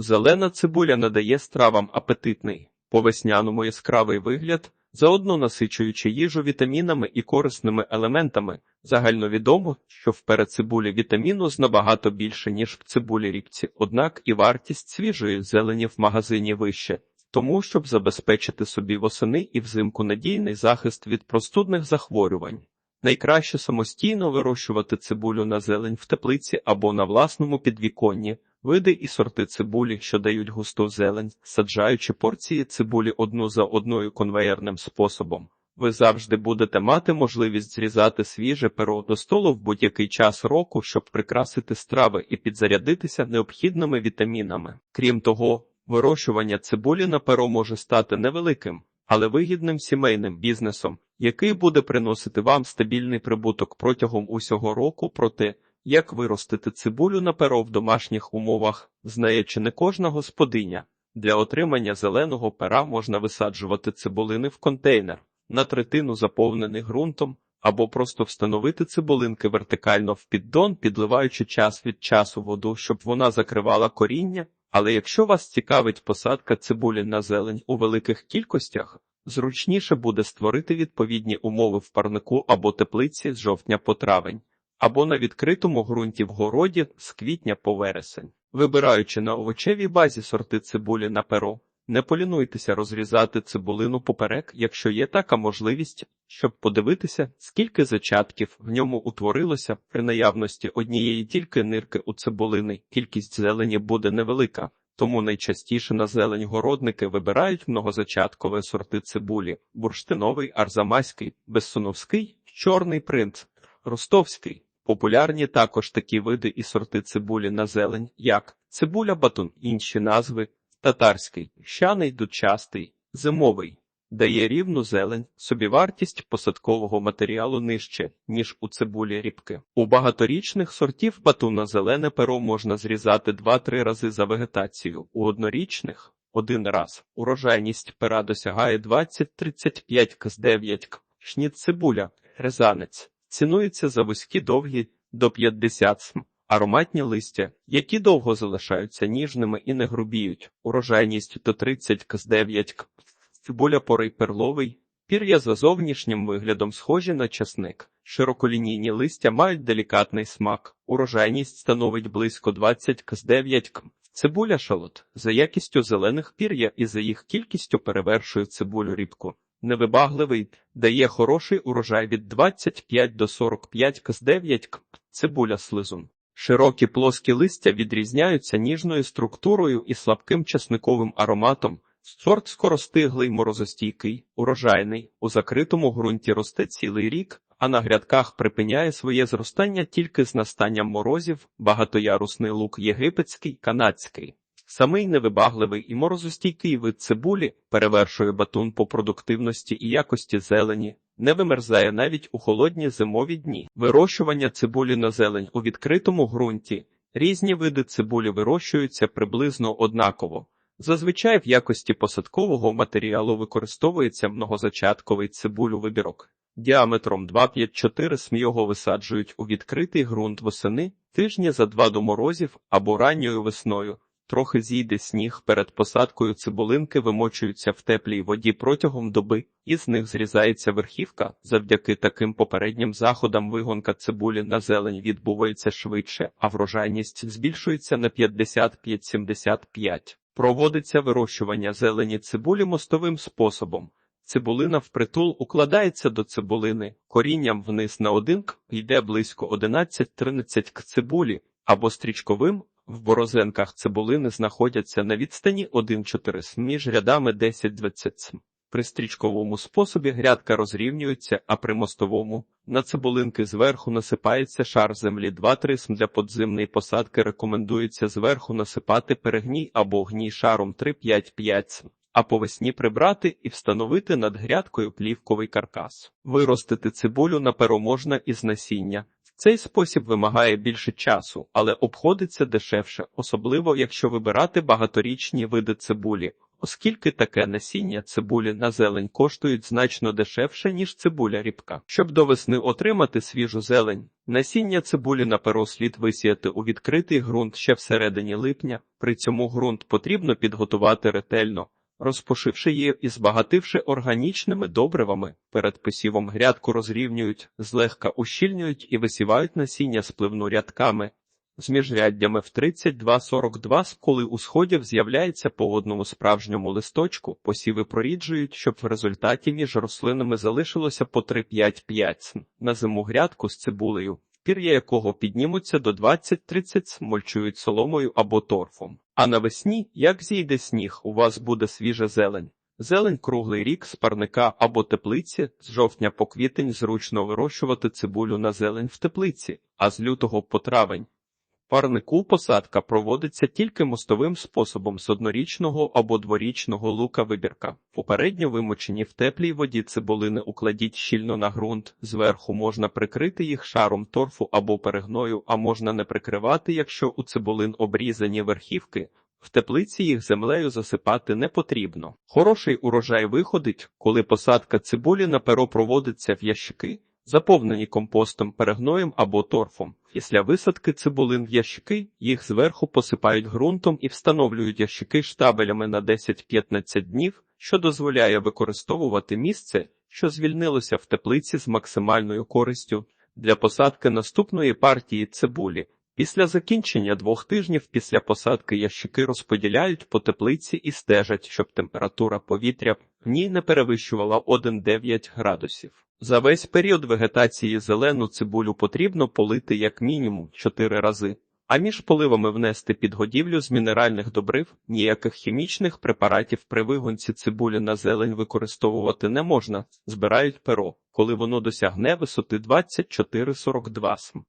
Зелена цибуля надає стравам апетитний, по весняному яскравий вигляд, заодно насичуючи їжу вітамінами і корисними елементами. Загальновідомо, що в перецибулі вітаміну набагато більше, ніж в цибулі ріпці, однак і вартість свіжої зелені в магазині вище. Тому, щоб забезпечити собі восени і взимку надійний захист від простудних захворювань. Найкраще самостійно вирощувати цибулю на зелень в теплиці або на власному підвіконні, види і сорти цибулі, що дають густу зелень, саджаючи порції цибулі одну за одною конвеєрним способом. Ви завжди будете мати можливість зрізати свіже перо до столу в будь-який час року, щоб прикрасити страви і підзарядитися необхідними вітамінами. Крім того, вирощування цибулі на перо може стати невеликим, але вигідним сімейним бізнесом, який буде приносити вам стабільний прибуток протягом усього року. Проте, як виростити цибулю на перо в домашніх умовах, знає чи не кожна господиня. Для отримання зеленого пера можна висаджувати цибулини в контейнер, на третину заповнений ґрунтом, або просто встановити цибулинки вертикально в піддон, підливаючи час від часу воду, щоб вона закривала коріння. Але якщо вас цікавить посадка цибулі на зелень у великих кількостях, зручніше буде створити відповідні умови в парнику або теплиці з жовтня по травень, або на відкритому ґрунті в городі з квітня по вересень. Вибираючи на овочевій базі сорти цибулі на перо, не полінуйтеся розрізати цибулину поперек, якщо є така можливість, щоб подивитися, скільки зачатків в ньому утворилося при наявності однієї тільки нирки у цибулини, кількість зелені буде невелика, тому найчастіше на зелень городники вибирають многозачаткові сорти цибулі: бурштиновий, арзамаський, безсуновський, чорний принц, ростовський. Популярні також такі види і сорти цибулі на зелень, як цибуля батун, інші назви татарський, щаний дучастий, зимовий, дає рівну зелень, собівартість посадкового матеріалу нижче, ніж у цибулі рібки. У багаторічних сортів батуна зелене перо можна зрізати 2-3 рази за вегетацію, у однорічних – один раз. Урожайність пера досягає 20-35 кз 9 к. Шніт цибуля, резанець, цінується за вузькі довгі до 50 см. Ароматні листя, які довго залишаються ніжними і не грубіють, урожайність до 30 кз 9 к. Цибуля порий перловий, пір'я за зовнішнім виглядом схожі на часник. Широколінійні листя мають делікатний смак, урожайність становить близько 20 кз 9 к. Цибуля шалот за якістю зелених пір'я і за їх кількістю перевершує цибулю рібку. Невибагливий, дає хороший урожай від 25 до 45 кз 9 к. Цибуля слизун. Широкі плоскі листя відрізняються ніжною структурою і слабким часниковим ароматом. Сорт скоростиглий, морозостійкий, урожайний, у закритому ґрунті росте цілий рік, а на грядках припиняє своє зростання тільки з настанням морозів, багатоярусний лук єгипетський, канадський. Самий невибагливий і морозостійкий вид цибулі перевершує батун по продуктивності і якості зелені, не вимерзає навіть у холодні зимові дні. Вирощування цибулі на зелень у відкритому ґрунті. Різні види цибулі вирощуються приблизно однаково. Зазвичай в якості посадкового матеріалу використовується многозачатковий цибулю вибірок. Діаметром 2-5-4 см його висаджують у відкритий ґрунт восени, тижні за два до морозів або ранньою весною. Трохи зійде сніг перед посадкою цибулинки вимочуються в теплій воді протягом доби, і з них зрізається верхівка. Завдяки таким попереднім заходам вигонка цибулі на зелень відбувається швидше, а врожайність збільшується на 55-75. Проводиться вирощування зелені цибулі мостовим способом. Цибулина впритул укладається до цибулини, корінням вниз на один йде близько 11-13 к цибулі, або стрічковим, в борозенках цибулини знаходяться на відстані 1-4 см між рядами 10-20 см. При стрічковому способі грядка розрівнюється, а при мостовому на цибулинки зверху насипається шар землі 2-3 см. Для подземної посадки рекомендується зверху насипати перегній або гній шаром 3-5-5 см, а по весні прибрати і встановити над грядкою плівковий каркас. Виростити цибулю на пероможна із насіння. Цей спосіб вимагає більше часу, але обходиться дешевше, особливо якщо вибирати багаторічні види цибулі. оскільки таке насіння цибулі на зелень коштують значно дешевше, ніж цибуля рібка. Щоб до весни отримати свіжу зелень, насіння цибулі на перо слід висіяти у відкритий ґрунт ще всередині липня, при цьому ґрунт потрібно підготувати ретельно. Розпошивши її і збагативши органічними добривами, перед посівом грядку розрівнюють, злегка ущільнюють і висівають насіння спливну рядками. З міжряддями в 32-42, коли у сходів з'являється по одному справжньому листочку, посіви проріджують, щоб в результаті між рослинами залишилося по 3-5-5 на зиму грядку з цибулею, пір'я якого піднімуться до 20-30 см, мульчують соломою або торфом. А навесні, як зійде сніг, у вас буде свіжа зелень. Зелень круглий рік з парника або теплиці, з жовтня по квітень зручно вирощувати цибулю на зелень в теплиці, а з лютого по травень. Парнику посадка проводиться тільки мостовим способом з однорічного або дворічного лука вибірка. Попередньо вимочені в теплій воді цибулини укладіть щільно на ґрунт, зверху можна прикрити їх шаром торфу або перегною, а можна не прикривати, якщо у цибулин обрізані верхівки. В теплиці їх землею засипати не потрібно. Хороший урожай виходить, коли посадка цибулі на перо проводиться в ящики, заповнені компостом, перегноєм або торфом. Після висадки цибулин в ящики їх зверху посипають ґрунтом і встановлюють ящики штабелями на 10-15 днів, що дозволяє використовувати місце, що звільнилося в теплиці з максимальною користю для посадки наступної партії цибулі. Після закінчення двох тижнів після посадки ящики розподіляють по теплиці і стежать, щоб температура повітря в ній не перевищувала 1,9 градусів. За весь період вегетації зелену цибулю потрібно полити як мінімум 4 рази, а між поливами внести підгодівлю з мінеральних добрив, ніяких хімічних препаратів при вигонці цибулі на зелень використовувати не можна, збирають перо, коли воно досягне висоти 24-42 см.